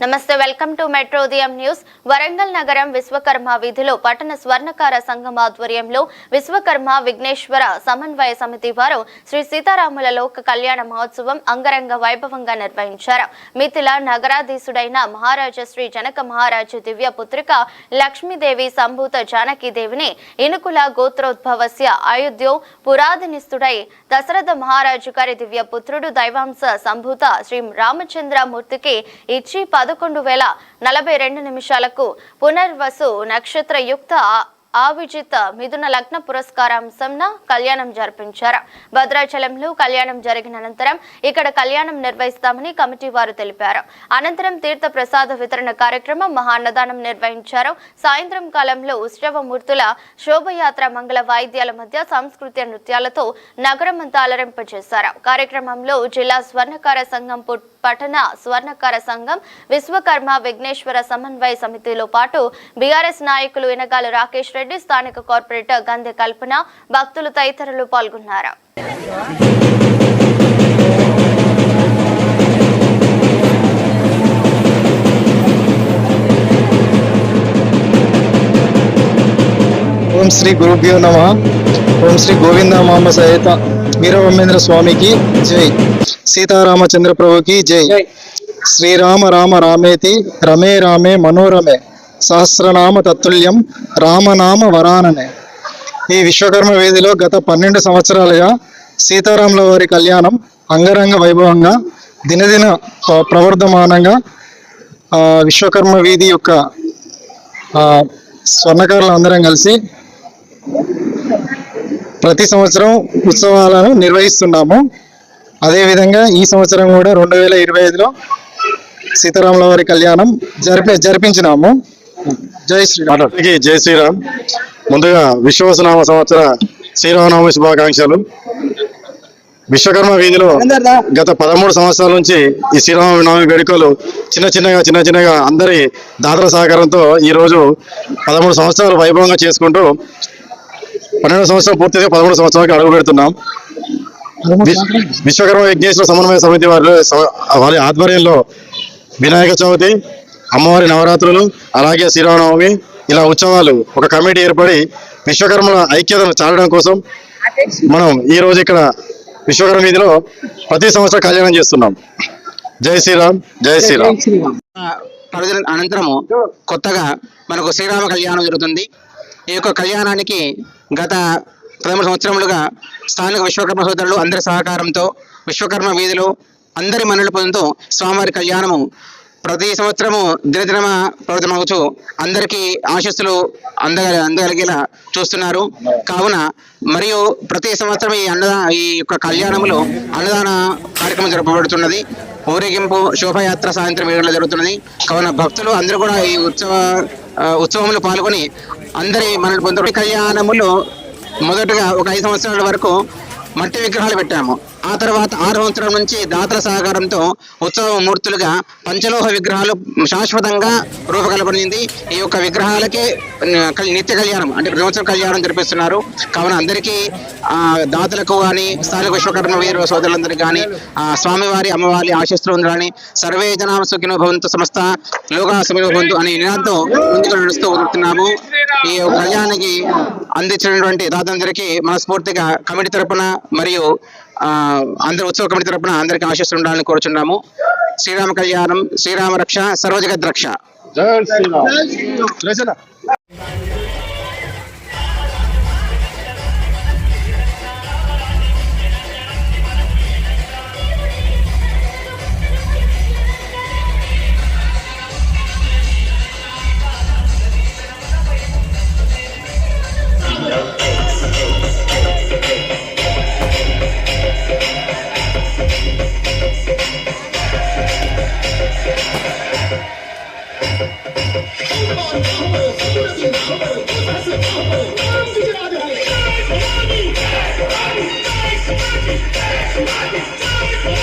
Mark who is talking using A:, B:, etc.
A: నమస్తే welcome to metro ఉదయం news. Warangal నగరం విశ్వకర్మ వీధిలో పట్టణ స్వర్ణకార సంఘం ఆధ్వర్యంలో విశ్వకర్మ విఘ్నేశ్వర సమన్వయ సమితి వారు శ్రీ సీతారాముల లోక కళ్యాణ మహోత్సవం అంగరంగ వైభవంగా నిర్వహించారు. మిథిల నగరాధీశుడైన మహారాజా శ్రీ జనక మహారాజు దివ్య పుత్రిక లక్ష్మీదేవి సంభూత జానకీదేవిని ఇనుకుల గోత్రోద్భవస్య అయోధ్యో పురాధనిస్తుడై దశరథ మహారాజు గారి దివ్య పుత్రుడు దైవాంశ సంభూత శ్రీ రామచంద్రమూర్తికి ఇచ్చి పదకొండు వేల నలభై రెండు నిమిషాలకు పునర్వసు నక్షత్రయుక్త యుక్త ఆవిజిత మిథున లగ్న పురస్కారాంశంన కళ్యాణం జరిపించారు. భద్రాచలంలో కళ్యాణం జరిగిన అనంతరం ఇక్కడ కళ్యాణం నిర్వహిస్తామని కమిటీ వారు తెలిపారు. అనంతరం తీర్థ ప్రసాద వితరణ కార్యక్రమం మహాన్నదానం నిర్వహించారు. సాయంత్రం కాలంలో ఉత్సవమూర్తుల శోభయాత్ర మంగళ వాయిద్యాల మధ్య సాంస్కృతిక నృత్యాలతో నగరం అంతా అలరింపజేశారు కార్యక్రమంలో జిల్లా స్వర్ణకార సంఘం పఠన పట్టణ స్వర్ణకార సంఘం విశ్వకర్మ విఘ్నేశ్వర సమన్వయ సమితిలో పాటు బీఆర్ఎస్ నాయకులు ఇనగాల రాకేష్ రెడ్డి స్థానిక కార్పొరేటర్ గంధె కల్పన భక్తులు తదితరులు పాల్గొన్నారు.
B: ఓం శ్రీ గురుభ్యో నమ. ఓం శ్రీ గోవింద మామ సహిత వీరవమేంద్ర స్వామికి జై. సీతారామచంద్ర ప్రభుకి జై. శ్రీరామ రామ రామేతి రమే రామే మనోరమే. సహస్రనామ తత్తుల్యం రామనామ వరాననే. ఈ విశ్వకర్మ వేదిలో గత పన్నెండు సంవత్సరాలుగా సీతారాముల వారి కళ్యాణం అంగరంగ వైభవంగా దినదిన ప్రవర్ధమానంగా ఆ, విశ్వకర్మ వీధి యొక్క ఆ, స్వర్ణకారులు అందరం కలిసి ప్రతి సంవత్సరం ఉత్సవాలను నిర్వహిస్తున్నాము. అదేవిధంగా ఈ సంవత్సరం కూడా రెండు వేల ఇరవై ఐదులో సీతారాముల వారి కళ్యాణం జరిపి జరిపించినాము. జై శ్రీరామ్.
C: జై శ్రీరామ్. ముందుగా విశ్వవసనామ సంవత్సర శ్రీరామనవమి శుభాకాంక్షలు. విశ్వకర్మ వీధిలో గత పదమూడు సంవత్సరాల నుంచి ఈ శ్రీరామనవమి వేడుకలు చిన్న చిన్నగా చిన్న చిన్నగా అందరి దాతల సహకారంతో ఈ రోజు పదమూడు సంవత్సరాలు వైభవంగా చేసుకుంటూ పన్నెండు సంవత్సరం పూర్తిగా పదమూడు సంవత్సరాలకు అడుగు పెడుతున్నాం విశ్వకర్మ విఘ్నేశ్వర సమన్వయ సమితి వారి వారి ఆధ్వర్యంలో వినాయక చవితి అమ్మవారి నవరాత్రులు అలాగే శ్రీరామనవమి ఇలా ఉత్సవాలు ఒక కమిటీ ఏర్పడి విశ్వకర్మల ఐక్యతను చాటడం కోసం మనం ఈ రోజు ఇక్కడ విశ్వకర్మ వీధిలో ప్రతి సంవత్సరం కళ్యాణం చేస్తున్నాం. జై శ్రీరామ్ జై శ్రీరామ్.
D: అనంతరము కొత్తగా మనకు శ్రీరామ కళ్యాణం జరుగుతుంది. ఈ యొక్క కళ్యాణానికి గత పదమూడు సంవత్సరములుగా స్థానిక విశ్వకర్మ సోదరులు అందరి సహకారంతో విశ్వకర్మ వీధిలో అందరి మన్నలు పొందుతూ స్వామివారి కళ్యాణము ప్రతి సంవత్సరము దినదినమ ప్రవర్తనవచ్చు అందరికీ ఆశస్సులు అందగ అందగలిగేలా చూస్తున్నారు. కావున మరియు ప్రతి సంవత్సరం ఈ అన్నదా ఈ యొక్క కళ్యాణములో అన్నదాన కార్యక్రమం జరపబడుతున్నది. ఊరేగింపు శోభయాత్ర సాయంత్రం ఏడులో జరుగుతున్నది. కావున భక్తులు అందరూ కూడా ఈ ఉత్సవ ఉత్సవంలో పాల్గొని అందరి మనల్ని పొందుతారు కళ్యాణములో మొదటగా ఒక ఐదు సంవత్సరాల వరకు మట్టి విగ్రహాలు పెట్టాము. ఆ తర్వాత ఆరు సంవత్సరాల నుంచి దాతల సహకారంతో ఉత్సవ మూర్తులుగా పంచలోహ విగ్రహాలు శాశ్వతంగా రూపకల్పనింది. ఈ యొక్క విగ్రహాలకే నిత్య కళ్యాణం అంటే ప్రతి కళ్యాణం జరిపిస్తున్నారు. కావున అందరికీ దాతలకు కానీ స్థానిక విశ్వకర్మ వీర సోదరులందరికీ కానీ స్వామివారి అమ్మవారి ఆశిస్తులు ఉండాలని సర్వే జనా సుఖినో భవంతు సంస్థ లోగా సుఖినో భవంతు అనే నినాదంతో ముందుకు నడుస్తూ వదులుతున్నాము ఈ యొక్క కళ్యాణానికి అందించినటువంటి దాతలందరికీ మనస్ఫూర్తిగా కమిటీ తరపున మరియు ఆ, ఉత్సవ కమిటీ తరపున అందరికీ ఆశిస్తులు ఉండాలని కోరుచున్నాము. శ్రీరామ కళ్యాణం శ్రీరామ రక్ష సర్వజగద్ రక్ష
E: Thank you.